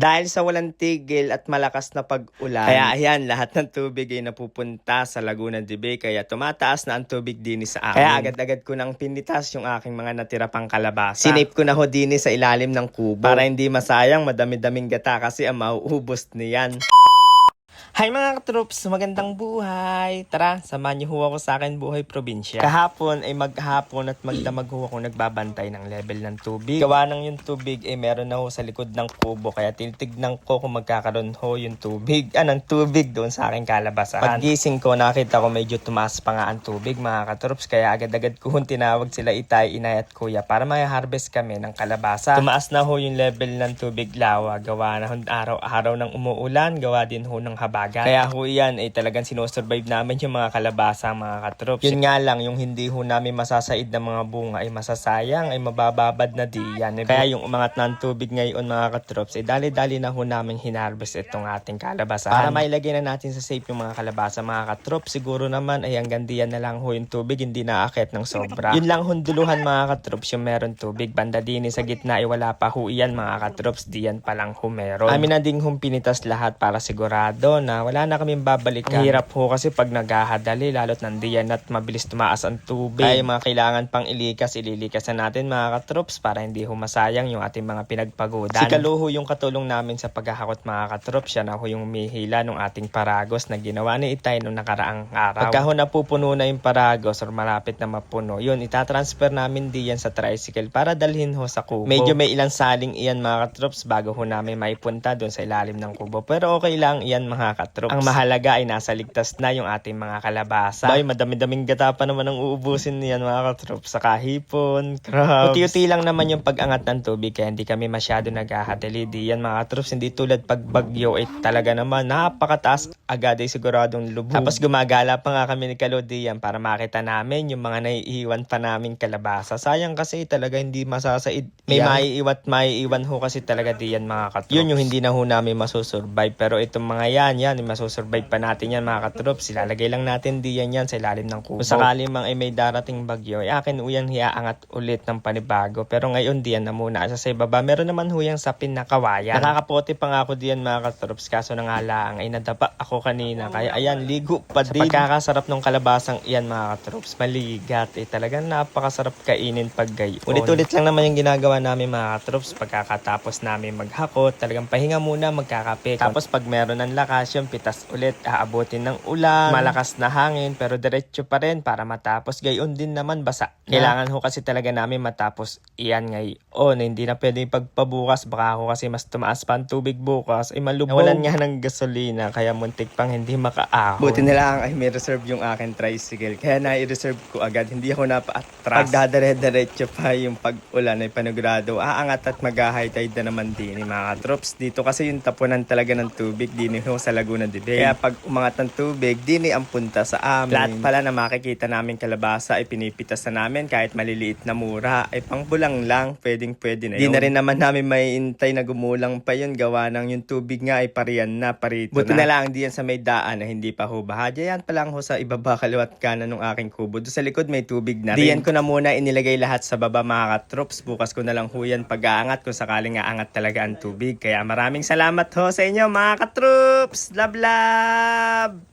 Dahil sa walang tigil at malakas na pag-ulan, kaya ayan, lahat ng tubig ay napupunta sa Laguna de Bay, kaya tumataas na ang tubig din sa amin. Kaya agad-agad ko nang pinitas yung aking mga natira pang kalabasa. Sinape ko na ho din sa ilalim ng kubo para hindi masayang madami-daming gata kasi ang mauubos niyan. Hi mga katroops, magandang buhay! Tara, samahan niyo ho ako sa akin buhay probinsya. Kahapon ay maghapon at magdamag ho ako nagbabantay ng level ng tubig. Gawa ng yung tubig ay meron na ho sa likod ng kubo kaya tinitignan ko kung magkakaroon ho yung tubig. Ah, tubig doon sa aking kalabasan. Paggising ko nakita ko medyo tumaas pa nga ang tubig mga katroops kaya agad-agad ko hong tinawag sila itay, inay at kuya para may harvest kami ng kalabasa. Tumaas na ho yung level ng tubig lawa. Gawa na ho araw-araw ng umuulan. Gawa din ho ng habagan. Kaya ho yan ay talagang sinosurvive namin yung mga kalabasa mga katroops. Yun nga lang yung hindi ho namin masasaid ng mga bunga ay masasayang ay mabababad na di yan. Eh, Kaya yung umangat ng tubig ngayon mga katroops ay dali-dali na ho namin hinarvest itong ating kalabasa. Para mailagay na natin sa safe yung mga kalabasa mga katroops siguro naman ay hanggang diyan na lang ho yung tubig hindi na aakit ng sobra. Yun lang hunduluhan mga katroops yung meron tubig. Banda din sa gitna ay wala pa ho yan mga katroops diyan pa lang ho meron. Amin na ding hong pinitas lahat para sigurado na wala na kaming babalikan. Ang hirap ho kasi pag naghahadali lalo't nandiyan at mabilis tumaas ang tubig. Ay mga kailangan pang ilikas, ililikas na natin mga katroops para hindi ho masayang yung ating mga pinagpagudan. Si Kaluho yung katulong namin sa paghahakot mga katroops. Siya na ho yung umihila ng ating paragos na ginawa ni Itay nung nakaraang araw. Pagka ho napupuno na yung paragos or malapit na mapuno, yun itatransfer namin diyan sa tricycle para dalhin ho sa kubo. Medyo may ilang saling iyan mga katroops bago ho namin maipunta doon sa ilalim ng kubo. Pero okay lang iyan mga katroops. Ang mahalaga ay nasa ligtas na yung ating mga kalabasa. Bay, madami-daming gata pa naman ang uubusin niyan mga katroops. Saka hipon, crabs. Uti-uti lang naman yung pag-angat ng tubig kaya hindi kami masyado naghahadali. Di yan mga katroops. Hindi tulad pag bagyo ay talaga naman napakataas agad ay siguradong lubog. Tapos gumagala pa nga kami ni Kalodian para makita namin yung mga naiiwan pa naming kalabasa. Sayang kasi talaga hindi masasaid. May Yan. maiiwat maiiwan ho kasi talaga diyan mga katroops. Yun yung hindi na ho namin masusurvive. Pero itong mga yan, yan, masusurvive pa natin yan mga katroops. Ilalagay lang natin diyan yan sa ilalim ng kubo. Kung sakali mang ay may darating bagyo, ay akin uyan hiaangat ulit ng panibago. Pero ngayon diyan na muna. Sa sa baba, meron naman ho yung sapin na kawayan. Nakakapote pa nga ako diyan mga katroops. Kaso na nga lang, ay nadapa ako kanina. Kaya ayan, ligo pa din. Sa pagkakasarap ng kalabasang iyan mga katroops, maligat. Eh, talagang napakasarap kainin pag gayon. Ulit-ulit lang naman yung ginagawa namin mga katroops. Pagkakatapos namin maghakot, talagang pahinga muna, magkakape. Tapos pag meron ng lakas, yung pitas ulit, aabutin ng ulan, malakas na hangin, pero diretso pa rin para matapos. Gayon din naman basa. Kailangan ho kasi talaga namin matapos iyan ngayon. Hindi na pwede pagpabukas. Baka ako kasi mas tumaas pa ang tubig bukas. Ay malubog. Nawalan nga ng gasolina, kaya muntik pang hindi makaahon. Buti na lang ay may reserve yung akin tricycle. Kaya na-reserve ko agad. Hindi ako napa-atras. Pag dadare-diretso pa yung pag-ulan ay panigurado, aangat at mag-high tide na naman din ni mga troops. Dito kasi yung tapunan talaga ng tubig din ho sa Laguna de Bay. Kaya pag umangat ng tubig, din ang punta sa amin. Lahat pala na makikita namin kalabasa ay pinipitas na namin kahit maliliit na mura. Ay pangbulang lang, pwedeng pwede na yun. Di na rin naman namin maiintay na gumulang pa yun. Gawa ng yung tubig nga ay pariyan na, parito Buti na. lang diyan sa may daan na hindi pa ho. Diyan pa lang ho sa ibaba kaliwat kanan ng aking kubo. Doon sa likod may tubig na rin. Diyan ko na muna inilagay lahat sa baba mga katrops. Bukas ko na lang ho yan pag-aangat kung sakaling aangat talaga ang tubig. Kaya maraming salamat ho sa inyo mga katrops. Love, love!